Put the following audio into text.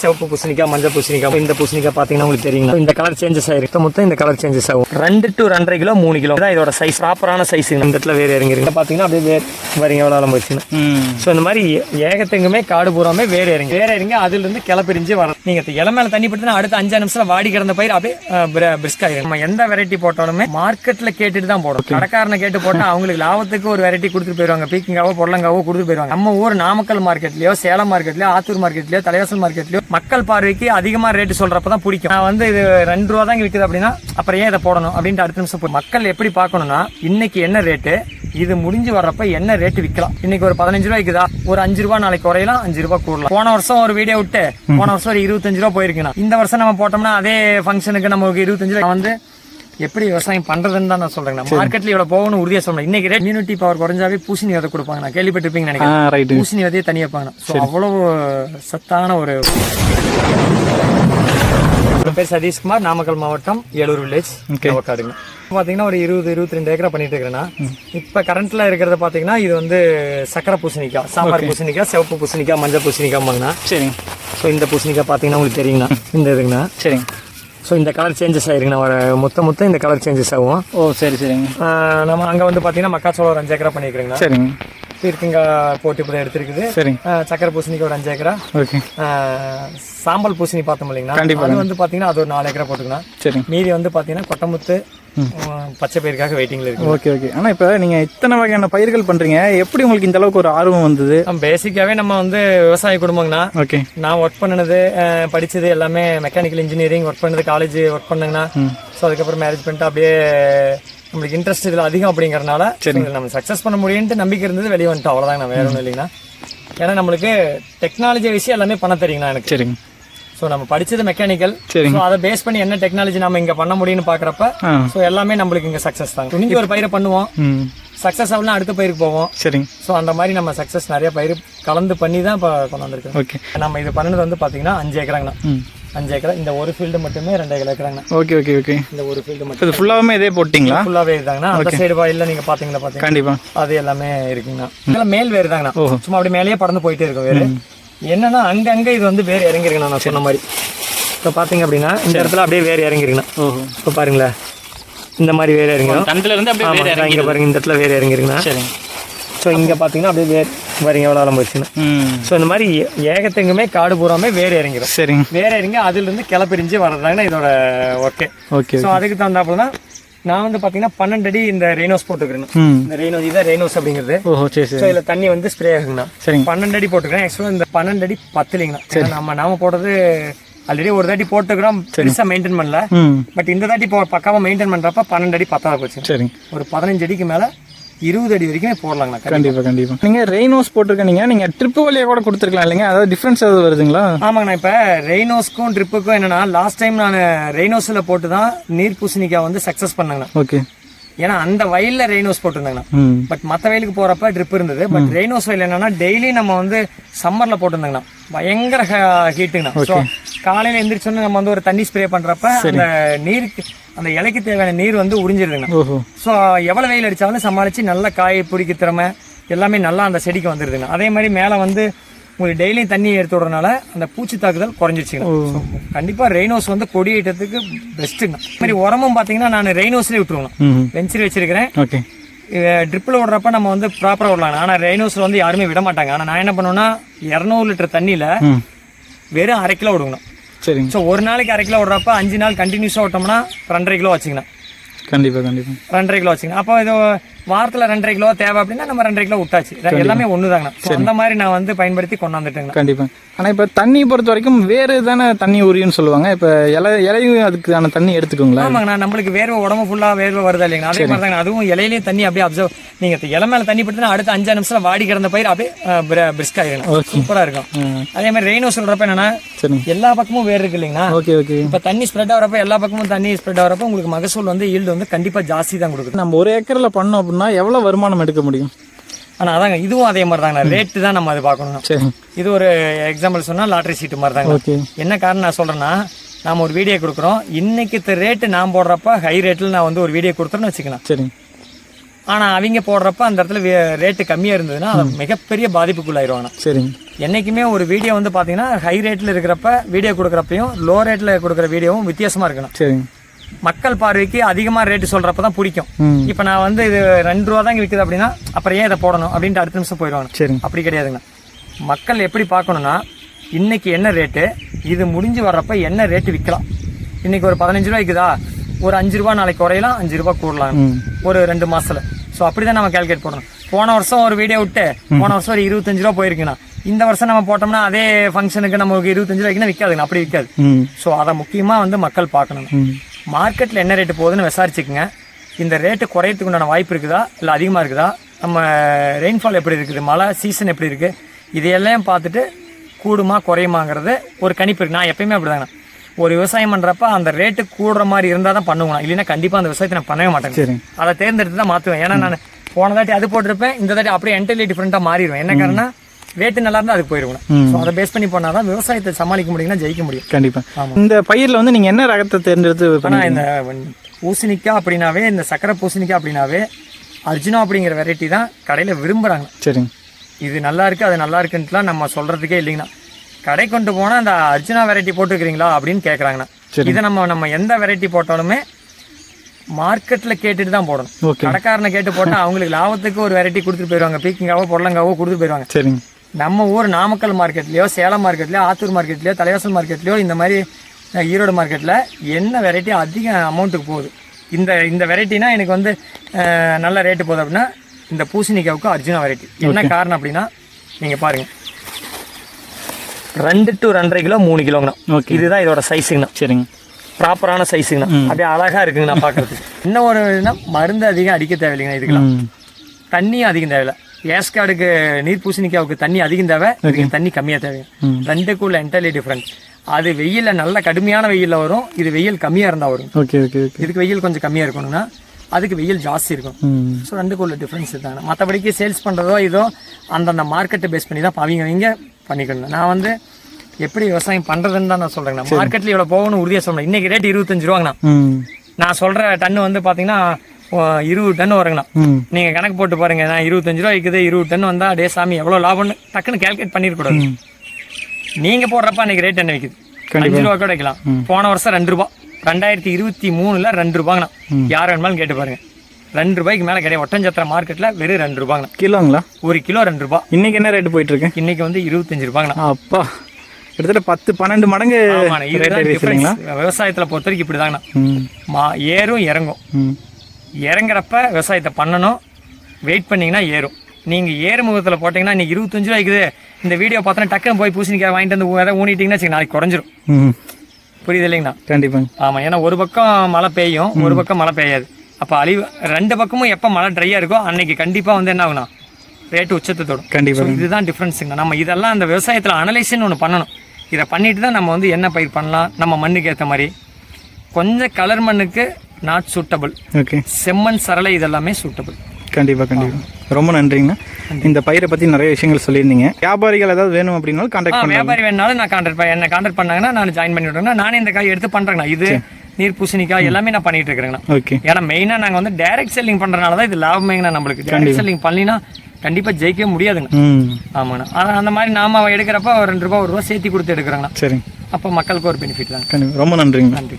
சிவப்பு பூசணிக்காய் மஞ்சள் பூசணிக்காய் இந்த பூசணிக்காய் பார்த்தீங்கன்னா உங்களுக்கு தெரியுங்களா? இந்த கலர் சேஞ்சஸ் ஆயிருக்கு. மொத்தம் இந்த கலர் சேஞ்சஸ் ஆகும். ரெண்டு டு ரெண்டரை கிலோ மூணு கிலோ. தான் இதோட சைஸ் ப்ராப்பரான சைஸ் இந்த இடத்துல வேறு இறங்கிருக்கு பார்த்தீங்கன்னா அப்படியே வரீங்க எவ்வளோ ஆழம் போச்சுன்னு ஸோ இந்த மாதிரி ஏகத்துக்குமே காடு பூராமே வேறு இறங்கி வேறு இறங்கி அதுலேருந்து கிளப்பிரிஞ்சு வரும் நீங்கள் இலை மேலே தண்ணி பட்டுனா அடுத்த அஞ்சு நிமிஷம் வாடி கிடந்த பயிர் அப்படியே பிரிஸ்க் ஆகிடும் நம்ம எந்த வெரைட்டி போட்டாலுமே மார்க்கெட்டில் கேட்டுட்டு தான் போடும் கடைக்காரனை கேட்டு போட்டால் அவங்களுக்கு லாபத்துக்கு ஒரு வெரைட்டி கொடுத்துட்டு போயிடுவாங்க பீக்கிங்காவோ பொருளங்காவோ கொடுத்துட்டு போயிடுவாங்க நம்ம ஊர் நாமக்கல் மார்க்கெட்லயோ சேலம் மார்க்கெட்லயோ ஆத்தூர் மார்க்கெட்லயோ தலைவாசல் மார்க்கெட்லயோ மக்கள் பார்வைக்கு அதிகமாக ரேட்டு சொல்றப்ப தான் பிடிக்கும். நான் வந்து இது ரெண்டு ரூபா தான் விற்குது அப்படின்னா அப்புறம் ஏன் இதை போடணும் அப்படின்ட்டு அடுத்த நிமிஷம் போ- மக்கள் எப்படி பார்க்கணும்னா இன்னைக்கு என்ன ரேட்டு இது முடிஞ்சு வர்றப்ப என்ன ரேட்டு விற்கலாம் இன்னைக்கு ஒரு பதினஞ்சு ரூபா விற்குதா ஒரு அஞ்சு ரூபா நாளைக்கு குறையலாம் அஞ்சு ரூபா கூடலாம் போன வருஷம் ஒரு வீடியோ விட்டு போன வருஷம் ஒரு இருபத்தஞ்சு ரூபா போயிருக்குண்ணா. இந்த வருஷம் நம்ம போட்டோம்னா அதே ஃபங்க்ஷனுக்கு நமக்கு இருபத்தஞ்சு ரூபா வந்து எப்படி விவசாயம் பண்றதுன்னு தான் நான் சொல்றேன். மார்க்கெட்ல இவ்வளவு போகணும் உறுதியா சொல்றேன் இன்னைக்கு ரேட் இம்யூனிட்டி பவர் குறைஞ்சாவே பூசணி விதை கொடுப்பாங்க. நான் கேள்விப்பட்டிருப்பீங்க நினைக்கிறேன். பூசணி விதையே தனியா வைப்பாங்க. ஸோ அவ்வளவு சத்தான ஒரு பேர் சதீஷ்குமார். நாமக்கல் மாவட்டம் ஏலூர் வில்லேஜ் காடுங்க பாத்தீங்கன்னா ஒரு இருபது இருபத்தி ரெண்டு ஏக்கரா பண்ணிட்டு இருக்கிறேன்னா இப்ப கரண்ட்ல இருக்கிறத பாத்தீங்கன்னா இது வந்து சக்கரை பூசணிக்காய் சாம்பார் பூசணிக்காய் சிவப்பு பூசணிக்காய் மஞ்சள் பூசணிக்காய் சரிங்க ஸோ இந்த பூசணிக்காய் பாத்தீங்கன்னா உங்களுக்கு தெரியுங்கண்ணா இந்த இதுங்கண்ணா. சரிங்க ஸோ இந்த கலர் சேஞ்சஸ் ஆயிருக்குண்ணா வர மொத்த மொத்தம் இந்த கலர் சேஞ்சஸ் ஆகும். ஓ சரி சரிங்க. நம்ம அங்க வந்து பாத்தீங்கன்னா மக்காச்சோளம் ஒரு அஞ்சு ஏக்கரா பண்ணிக்கிறேங்கண்ணா சரிங்க. பீர்க்கங்காய் போட்டு இப்படி எடுத்திருக்குது. சரிங்க. சக்கரை பூசணிக்கு ஒரு அஞ்சு ஏக்கரா. ஓகே. சாம்பல் பூசணி பார்த்தோம் இல்லைங்களா? கண்டிப்பா. அது வந்து பாத்தீங்கன்னா அது ஒரு நாலு ஏக்கரா போட்டுக்கலாம். சரிங்க. மீதி வந்து பாத்தீங்கன்னா கொட்டமுத்து பச்சை பயிர்க்காக வெயிட்டிங்ல இருக்கு. ஓகே ஓகே ஆனால் இப்போ நீங்கள் இத்தனை வகையான பயிர்கள் பண்ணுறீங்க எப்படி உங்களுக்கு இந்த அளவுக்கு ஒரு ஆர்வம் வந்தது? பேசிக்காவே நம்ம வந்து விவசாய குடும்பங்கண்ணா. ஓகே நான் ஒர்க் பண்ணது ஆஹ் படிச்சது எல்லாமே மெக்கானிக்கல் இன்ஜினியரிங் ஒர்க் பண்ணது காலேஜ் ஒர்க் பண்ணேங்கண்ணா. ஸோ அதுக்கப்புறம் மேரேஜ் பண்ணிட்டு அப்படியே நம்மளுக்கு இன்ட்ரெஸ்ட் இதில் அதிகம் அப்படிங்கறனால இது நம்ம சக்ஸஸ் பண்ண முடியும்ட்டு நம்பிக்கை இருந்தது வெளியே வந்துட்டோம். அவ்வளோதாங்க நான் வேற ஒன்றும் இல்லைங்கண்ணா. ஏன்னா நம்மளுக்கு டெக்னாலஜி விஷயம் எல்லாமே பண்ண தெரியுங்கண்ணா எனக்கு. சரிங்க. ஸோ நம்ம படிச்சது மெக்கானிக்கல். ஸோ அதை பேஸ் பண்ணி என்ன டெக்னாலஜி நம்ம இங்க பண்ண முடியும்னு பாக்குறப்ப ஸோ எல்லாமே நம்மளுக்கு இங்க சக்ஸஸ் தான். துணிஞ்சு ஒரு பயிரை பண்ணுவோம். சக்ஸஸ் ஆகலாம் அடுத்த பயிருக்கு போவோம். சரிங்க. ஸோ அந்த மாதிரி நம்ம சக்ஸஸ் நிறைய பயிர் கலந்து பண்ணி தான் இப்போ கொண்டு வந்திருக்கோம் ஓகே. நம்ம இது பண்ணது வந்து பாத்தீங்கன்னா அஞ்சு ஏக்கராங்கண்ணா. அஞ்சு ஏக்கரா. இந்த ஒரு ஃபீல்டு மட்டுமே ரெண்டு ஏக்கர் ஏக்கராங்கண்ணா. Okay okay okay. இந்த ஒரு ஃபீல்டு மட்டும். இது ஃபுல்லாகவே இதே போட்டிங்களா? ஃபுல்லாவே இருந்தாங்கண்ணா அந்த சைடு வாயில நீங்க பாத்தீங்களா பாத்தீங்கன்னா கண்டிப்பாக அது எல்லாமே இருக்குங்கண்ணா. இதெல்லாம் மேல் வேறு தாங்கண்ணா. சும்மா அப்படியே மேலேயே பறந்து போயிட்டே இருக்கும் வேறு. என்னன்னா அங்கங்க இது வந்து வேர் இறங்கிருக்குண்ணா நான் சொன்ன மாதிரி. இப்போ பார்த்தீங்க அப்படின்னா இந்த இடத்துல அப்படியே வேர் இறங்கிருக்குண்ணா. ஓஹோ. இப்போ பாருங்களேன். இந்த மாதிரி வேர் இறங்கிடும் தண்டில் இருந்து அப்படியே வேற ஆமாம் இங்கே பாருங்க இந்த இடத்துல வேர் இறங்கிருக்குண்ணா. சரிங்க ஸோ இங்கே பார்த்தீங்கன்னா அப்படியே வேர் வரீங்க எவ்வளோ ஆழம் போச்சுன்னு ஸோ இந்த மாதிரி ஏகத்துக்குமே காடு பூராமே வேர் இறங்கிடும் சரிங்க வேற இறங்கி அதுலேருந்து கிளப்பிரிஞ்சு வர்றதாங்கண்ணா இதோட ஒர்க்கு ஓகே ஸோ அதுக்கு தகுந்தாப்புல தான் நான் வந்து பார்த்தீங்கன்னா பன்னெண்டு அடி இந்த ரெய்னோஸ் போட்டுக்கிறேன். இந்த ரெய்னோஸ் இதான் ரெய்னோஸ் அப்படிங்கிறது. ஓஹோ சரி சரி. இதில் தண்ணி வந்து ஸ்ப்ரே ஆகுங்கண்ணா சரிங்க. பன்னெண்டு அடி போட்டுக்கிறேன். ஆக்சுவலாக இந்த பன்னெண்டு அடி பத்துலிங்கண்ணா. ஏன்னா நம்ம நாம போடுறது ஆல்ரெடி ஒரு தாட்டி போட்டுக்கிறோம் பெருசாக மெயின்டைன் பண்ணல. பட் இந்த தாட்டி போ பக்காவாக மெயின்டைன் பண்ணுறப்ப பன்னெண்டு அடி பத்தாவது போச்சு. சரிங்க. ஒரு பதினஞ்சு அடிக்கு மேலே இருபது அடி வரைக்குமே போடலாங்கண்ணா கண்டிப்பாக கண்டிப்பாக நீங்கள் ரெயினோஸ் போட்டிருக்கீங்க நீங்கள் ட்ரிப்பு வழியாக கூட கொடுத்துருக்கலாம் இல்லைங்க? அதாவது டிஃப்ரென்ஸ் ஏதாவது வருதுங்களா? ஆமாங்கண்ணா இப்போ ரெய்னோஸ்க்கும் ட்ரிப்புக்கும் என்னன்னா லாஸ்ட் டைம் நான் ரெய்னோஸில் போட்டு தான் நீர் பூசணிக்காய் வந்து சக்ஸஸ் பண்ணாங்கண்ணா. ஓகே. ஏன்னா அந்த வயலில் ரெய்னோஸ் போட்டிருந்தாங்கண்ணா. பட் மற்ற வயலுக்கு போறப்ப ட்ரிப் இருந்தது. பட் ரெய்னோஸ் வயல் என்னன்னா டெய்லி நம்ம வந்து சம்மர்ல போட்டிருந்தாங்கண்ணா. பயங்கர ஹீட்டுங்கண்ணா ஸோ காலையில எந்திரிச்சோன்னு நம்ம வந்து ஒரு தண்ணி ஸ்ப்ரே பண்றப்ப அந்த நீருக்கு அந்த இலைக்கு தேவையான நீர் வந்து உறிஞ்சிருதுங்கண்ணா ஓஹோ. ஸோ எவ்வளவு வெயில் அடிச்சாலும் சமாளிச்சு நல்ல காய் பிடிக்க திறமை எல்லாமே நல்லா அந்த செடிக்கு வந்துருதுங்க. அதே மாதிரி மேலே வந்து உங்களுக்கு டெய்லியும் தண்ணி எடுத்து விடுறதுனால அந்த பூச்சி தாக்குதல் குறைஞ்சிருச்சுங்க. So, கண்டிப்பா ரெய்னோஸ் வந்து கொடி ஐட்டத்துக்கு பெஸ்ட்டுங்க அதே மாதிரி உரமும் பார்த்தீங்கன்னா நான் ரெய்னோஸ்லேயே விட்டுருவேன் வெஞ்சரி வச்சிருக்கிறேன். ஓகே. ட்ரிப்பில் விடுறப்ப நம்ம வந்து ப்ராப்பராக விடலாம் ஆனால் ரெய்னோஸில் வந்து யாருமே விட மாட்டாங்க. ஆனால் நான் என்ன பண்ணுவேன்னா இரநூறு லிட்டர் தண்ணியில் வெறும் அரை கிலோ விடுங்கண்ணா சரிங்க. ஸோ ஒரு நாளைக்கு அரை கிலோ விடுறப்ப அஞ்சு நாள் கண்டினியூஸாக விட்டோம்னா ரெண்டரை கிலோ வச்சுக்கணும். கண்டிப்பாக கண்டிப்பாக ரெண்டரை கிலோ வச்சுக்கணும். அப்போ இது வாரத்தில் ரெண்டரை கிலோ தேவை அப்படின்னா நம்ம ரெண்டரை கிலோ விட்டாச்சு. இது எல்லாமே ஒன்று தாங்கண்ணா அந்த மாதிரி நான் வந்து பயன்படுத்தி கொண்டாந்துட்டேங்கண்ணா. கண்டிப்பாக ஆனால் இப்போ தண்ணி பொறுத்த வரைக்கும் வேறு தானே தண்ணி உரியும்னு சொல்லுவாங்க? இப்போ இலை இலையும் அதுக்கான தண்ணி எடுத்துக்கோங்களா ஆமாங்கண்ணா நம்மளுக்கு வேர்வை உடம்பு ஃபுல்லாக வேர்வை வருதா இல்லைங்கண்ணா அதே மாதிரி தாங்க அதுவும் இலையிலையும் தண்ணி அப்படியே அப்சர்வ் நீங்கள் இலை மேலே தண்ணி பட்டுனா அடுத்த அஞ்சு நிமிஷம் வாடி கிடந்த பயிர் அப்படியே பிரிஸ்க் ஆகிடும். சூப்பராக இருக்கும். அதே மாதிரி ரெயினோ சொல்கிறப்ப என்னன்னா சரிங்க. எல்லா பக்கமும் வேர் இருக்கு இல்லைங்கண்ணா ஓகே ஓகே இப்போ தண்ணி ஸ்ப்ரெட் ஆகிறப்ப எல்லா பக்கமும் தண்ணி ஸ்ப்ரெட் ஆகிறப்ப உங்களுக்கு மகசூல் வந்து ஈல்டு வந்து கண்டிப்பாக ஜாஸ்தி தான் கொடுக்குது. நம்ம ஒரு ஏக்கரில் பண்ணோம் அப்படின்னா எவ்வளோ வருமானம் எடுக்க முடியும்? ஆனால் அதாங்க இதுவும் அதே மாதிரி தாங்கண்ணா ரேட்டு தான் நம்ம அது பார்க்கணும். சரிங்க இது ஒரு எக்ஸாம்பிள் சொன்னால் லாட்ரி சீட்டு மாதிரி தாங்க ஓகே. என்ன காரணம் நான் சொல்கிறேன்னா நாம ஒரு வீடியோ கொடுக்குறோம். இன்னைக்கு ரேட்டு நான் போடுறப்ப ஹை ரேட்டில் நான் வந்து ஒரு வீடியோ கொடுத்துறேன்னு வச்சுக்கலாம். சரிங்க ஆனா அவங்க போடுறப்ப அந்த இடத்துல ரேட்டு கம்மியா இருந்ததுன்னா அது மிகப்பெரிய பாதிப்புக்குள்ளாயிருவாங்க. சரிங்க என்னைக்குமே ஒரு வீடியோ வந்து பாத்தீங்கன்னா ஹை ரேட்ல இருக்கிறப்ப வீடியோ கொடுக்குறப்பையும் லோ ரேட்ல கொடுக்குற வீடியோவும் வித்தியாசமா இருக்கணும். சரிங்க மக்கள் பார்வைக்கு அதிகமா ரேட்டு சொல்றப்ப தான் பிடிக்கும் இப்போ நான் வந்து இது ரெண்டு ரூபா தான் விற்குது அப்படின்னா அப்புறம் ஏன் இதை போடணும் அப்படின்ட்டு அடுத்த நிமிஷம் போயிடுவாங்க. சரிங்க. அப்படி கிடையாதுங்க. மக்கள் எப்படி பார்க்கணும்னா இன்னைக்கு என்ன ரேட்டு இது முடிஞ்சு வர்றப்ப என்ன ரேட்டு விற்கலாம் இன்னைக்கு ஒரு பதினஞ்சு ரூபா விற்குதா ஒரு அஞ்சு ரூபா நாளைக்கு குறையலாம் அஞ்சு ரூபா கூடலாம் ஒரு ரெண்டு மாசத்துல. ஸோ அப்படிதான் நம்ம கால்குலேட் பண்ணணும் போன வருஷம் ஒரு வீடியோ விட்டு போன வருஷம் ஒரு இருபத்தஞ்சு ரூபா போயிருக்குண்ணா. இந்த வருஷம் நம்ம போட்டோம்னா அதே ஃபங்க்ஷனுக்கு நமக்கு இருபத்தஞ்சு ரூபாய்க்குன்னா விற்காதுங்க அப்படி விற்காது ஸோ அதை முக்கியமாக வந்து மக்கள் பார்க்கணும். மார்க்கெட்டில் என்ன ரேட்டு போகுதுன்னு விசாரிச்சுக்குங்க. இந்த ரேட்டு குறையறதுக்கு உண்டான வாய்ப்பு இருக்குதா? இல்லை அதிகமாக இருக்குதா? நம்ம ரெயின்ஃபால் எப்படி இருக்குது? மழை சீசன் எப்படி இருக்குது இதையெல்லாம் பார்த்துட்டு கூடுமா குறையுமாங்கிறது ஒரு கணிப்பு. இருக்கு நான் எப்பயுமே அப்படிதாங்க. ஒரு விவசாயம் பண்ணுறப்ப அந்த ரேட்டு கூடுற மாதிரி இருந்தால் தான் பண்ணுவேன் இல்லைன்னா கண்டிப்பாக அந்த விவசாயத்தை நான் பண்ணவே மாட்டேன் அதை தேர்ந்தெடுத்து தான் மாற்றுவேன் ஏன்னா நான் போன தாட்டி அது போட்டிருப்பேன். இந்த தாட்டி அப்படியே என்டர்லி டிஃப்ரெண்ட்டாக மாறிடுவேன். என்ன காரணம் ரேட்டு நல்லா இருந்தால் அதுக்கு போயிடுவேன் ம். ஸோ அதை பேஸ் பண்ணி பண்ணால் தான் விவசாயத்தை சமாளிக்க முடியும்னா ஜெயிக்க முடியும். கண்டிப்பா. இந்த பயிர்ல வந்து நீங்க என்ன ரகத்தை தேர்ந்தெடுத்து ஆனா பண்ணீங்க இந்த பூசணிக்காய் அப்படின்னாவே இந்த சக்கரை பூசணிக்காய் அப்படின்னாவே அர்ஜுனா அப்படிங்கிற வெரைட்டி தான் கடையில் விரும்புகிறாங்க சரிங்க. இது நல்லா இருக்கு அது நல்லா இருக்குன்ட்டுலாம் நம்ம சொல்றதுக்கே இல்லைங்கண்ணா. கடை கொண்டு போனால் அந்த அர்ஜுனா வெரைட்டி போட்டுக்கிறீங்களா அப்படின்னு கேட்குறாங்கண்ணா. இதை நம்ம நம்ம எந்த வெரைட்டி போட்டாலுமே மார்க்கெட்டில் கேட்டுட்டு தான் போடணும். கடைக்காரனை கேட்டு போட்டால் அவங்களுக்கு லாபத்துக்கு ஒரு வெரைட்டி கொடுத்துட்டு போயிடுவாங்க பீக்கிங்காவோ பொடலங்காவோ கொடுத்துட்டு போயிடுவாங்க சரிங்க. நம்ம ஊர் நாமக்கல் மார்க்கெட்லயோ சேலம் மார்க்கெட்லயோ ஆத்தூர் மார்க்கெட்லயோ தலைவாசல் மார்க்கெட்லயோ இந்த மாதிரி ஈரோடு மார்க்கெட்ல என்ன வெரைட்டி அதிக அமௌண்ட்டுக்கு போகுது? இந்த இந்த வெரைட்டினா எனக்கு வந்து நல்ல ரேட்டு போகுது அப்படின்னா இந்த பூசணிக்காவுக்கு அர்ஜுனா வெரைட்டி என்ன காரணம் அப்படின்னா நீங்க பாருங்க. ரெண்டு டு ரெண்டரை கிலோ மூணு கிலோங்கண்ணா. ஓகே இதுதான் இதோட சைஸுங்கண்ணா சரிங்க. ப்ராப்பரான சைஸுங்கண்ணா அப்படியே அழகா இருக்குங்கண்ணா பார்க்கறதுக்கு. இன்னும் ஒரு மருந்து அதிகம் அடிக்க தேவையில்லைங்கண்ணா இதுக்கெல்லாம். தண்ணியும் அதிகம் தேவையில்ல. ஏஸ்கார்டுக்கு நீர் பூசணிக்காவுக்கு தண்ணி அதிகம் தேவை தண்ணி கம்மியாக தேவை. ரெண்டுக்குள்ள என்டர்லி டிஃப்ரெண்ட் அது வெயில்ல நல்ல கடுமையான வெயில்ல வரும் இது வெயில் கம்மியாக இருந்தால் வரும். இதுக்கு வெயில் கொஞ்சம் கம்மியாக இருக்கணும்னா அதுக்கு வெயில் ஜாஸ்தி இருக்கும். ஸோ ரெண்டுக்குள்ள டிஃப்ரென்ஸ் தாங்க மற்றபடிக்கு சேல்ஸ் பண்ணுறதோ இதோ அந்தந்த மார்க்கெட்டை பேஸ் பண்ணி தான் அவங்க அவங்க பண்ணிக்கணும். நான் வந்து எப்படி விவசாயம் பண்ணுறதுன்னு தான் நான் சொல்கிறேன் மார்க்கெட்டில் இவ்வளோ போகணும்னு உறுதியாக சொல்றேன் இன்னைக்கு ரேட் இருபத்தஞ்சு ரூபாங்கண்ணா. நான் சொல்கிற டன்னு வந்து பார்த்தீங்கன்னா இருபது டன் வருங்கண்ணா ம். நீங்க கணக்கு போட்டு பாருங்க நான் இருபத்தஞ்சு ரூபா விற்குது இருபது டன் வந்தா டே சாமி எவ்வளவு லாபம்னு டக்குன்னு கால்குலேட் பண்ணிடக்கூடாது ம். நீங்க போடுறப்ப அன்னைக்கு ரேட் என்ன விற்குது அஞ்சு ரூபா கூட வைக்கலாம். போன வருஷம் ரெண்டு ரூபா. ரெண்டாயிரத்தி இருபத்தி மூணுல ரெண்டு ரூபாங்கண்ணா யார் வேணுமாலும் கேட்டு பாருங்க. ரெண்டு ரூபாய்க்கு மேல கிடையாது. ஒட்டஞ்சத்திர மார்க்கெட்ல வெறும் ரெண்டு ரூபாங்கண்ணா கிலோங்களா? ஒரு கிலோ ரெண்டு ரூபா. இன்னைக்கு என்ன ரேட்டு போயிட்டு இருக்கு இன்னைக்கு வந்து இருபத்தஞ்சு ரூபாங்கண்ணா அப்பா கிட்டத்தட்ட பத்து பன்னெண்டு மடங்கு ரேட். விவசாயத்துல பொறுத்த வரைக்கும் இப்படிதாங்கண்ணா. ம். ஏறும் இறங்கும். இறங்குறப்ப விவசாயத்தை பண்ணணும். வெயிட் பண்ணீங்கன்னா ஏறும். நீங்க ஏறு முகத்தில் போட்டீங்கன்னா இன்னைக்கு இருபத்தஞ்சு ரூபா இருக்குது இந்த வீடியோ பார்த்தோன்னா டக்குன்னு போய் பூசணிக்காய் வாங்கிட்டு வந்து எதாவது ஊனிட்டீங்கன்னா வச்சுக்கோங்க, நாளைக்கு குறைஞ்சிரும். புரியுது இல்லைங்கண்ணா கண்டிப்பாங்க. ஆமா ஏன்னா ஒரு பக்கம் மழை பெய்யும் ஒரு பக்கம் மழை பெய்யாது. அப்போ அழிவு ரெண்டு பக்கமும் எப்போ மழை ட்ரையாக இருக்கோ அன்னைக்கு கண்டிப்பா வந்து என்ன ஆகும்னா ரேட்டு உச்சத்தை தொடும் கண்டிப்பா So, இதுதான் டிஃப்ரென்ஸுங்க நம்ம இதெல்லாம் அந்த விவசாயத்தில் அனலைஸ்னு ஒன்று பண்ணணும். இதை பண்ணிட்டு தான் நம்ம வந்து என்ன பயிர் பண்ணலாம் நம்ம மண்ணுக்கு ஏற்ற மாதிரி. கொஞ்சம் கலர் மண்ணுக்கு நாட் சூட்டபிள் ஓகே செம்மண் சரளை இதெல்லாமே சூட்டபிள் கண்டிப்பா கண்டிப்பா. ரொம்ப நன்றிங்கண்ணா இந்த பயிரை பத்தி நிறைய விஷயங்கள் சொல்லியிருந்தீங்க. வியாபாரிகள் ஏதாவது வேணும் அப்படின்னாலும் கான்டாக்ட் பண்ணுங்க. வியாபாரி வேணாலும் நான் கான்டாக்ட் என்ன கான்டாக்ட் பண்ணாங்கன்னா நான் ஜாயின் பண்ணி விடுறேன்னா நானே இந்த காய் எடுத்து பண்றேங்கண்ணா இது நீர் பூசணிக்காய் எல்லாமே நான் பண்ணிட்டு இருக்கிறேங்கண்ணா ஓகே ஏன்னா மெயினாக நாங்கள் வந்து டைரக்ட் செல்லிங் பண்ணுறதுனால தான் இது லாபமேங்கண்ணா நம்மளுக்கு. டைரக்ட் செல்லிங் பண்ணினா கண்டிப்பாக ஜெயிக்கவே முடியாதுங்க. ஆமாண்ணா ஆனால் அந்த மாதிரி நாம எடுக்கிறப்ப ரெண்டு ரூபா ஒரு ரூபா சேர்த்தி கொடுத்து எடுக்கிறோங்கண்ணா சரிங்க அப்போ மக்களுக்கு ஒரு பெனிஃபிட் தான் கண்டிப்பா. ரொம்ப நன்றிங்கண்ணா நன்றி.